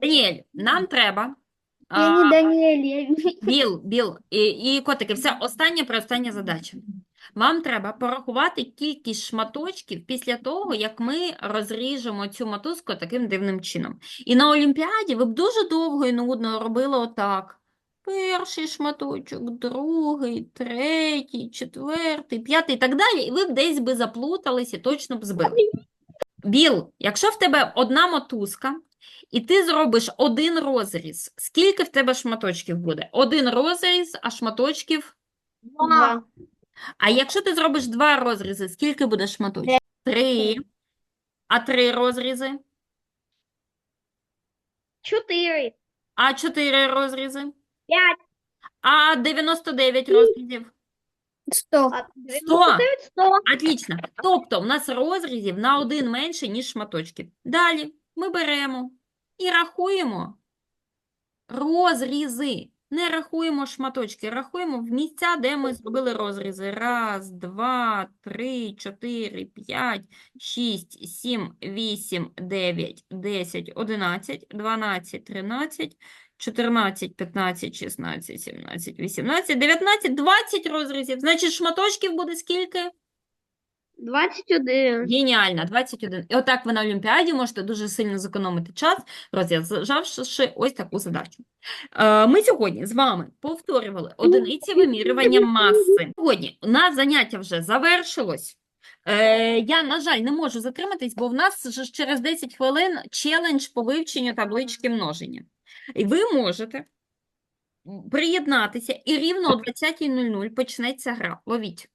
Даніель, нам треба. Я не Даниэль, я... Біл, Біл, і, і котики, все, остання остання задача. Вам треба порахувати кількість шматочків після того, як ми розріжемо цю мотузку таким дивним чином. І на Олімпіаді ви б дуже довго і нудно робили отак. Перший шматочок, другий, третій, четвертий, п'ятий і так далі, і ви б десь би заплутались і точно б збили. Біл, якщо в тебе одна мотузка, і ти зробиш один розріз, скільки в тебе шматочків буде? Один розріз, а шматочків. Два. А якщо ти зробиш два розрізи, скільки буде шматочків? Три. А три розрізи? Четыре. А чотири розрізи? Пять. А 99 розрізів? Сто. Сто. Сто. Отлично. Тобто в нас розрізів на один менше, ніж шматочків. Далі ми беремо і рахуємо розрізи. Не рахуємо шматочки, рахуємо в місця, де ми зробили розрізи. Раз, два, три, чотири, п'ять, шість, сім, вісім, дев'ять, десять, одинадцять, дванадцять, тринадцять, чотирнадцять, п'ятнадцять, шістнадцять, сімнадцять, вісімнадцять, дев'ятнадцять, двадцять розрізів. Значить, шматочків буде скільки? Двадцать один. Геніально, 21. І отак ви на Олімпіаді можете дуже сильно зекономити час, розв'язавши ось таку задачу. Е, Ми сьогодні з вами повторювали одиниці вимірювання маси. Сьогодні у нас заняття вже завершилось. Е, Я, на жаль, не можу затриматись, бо в нас же ж через 10 хвилин челендж по вивченню таблички множення. І ви можете приєднатися, і рівно о 20.00 почнеться гра. Ловіть.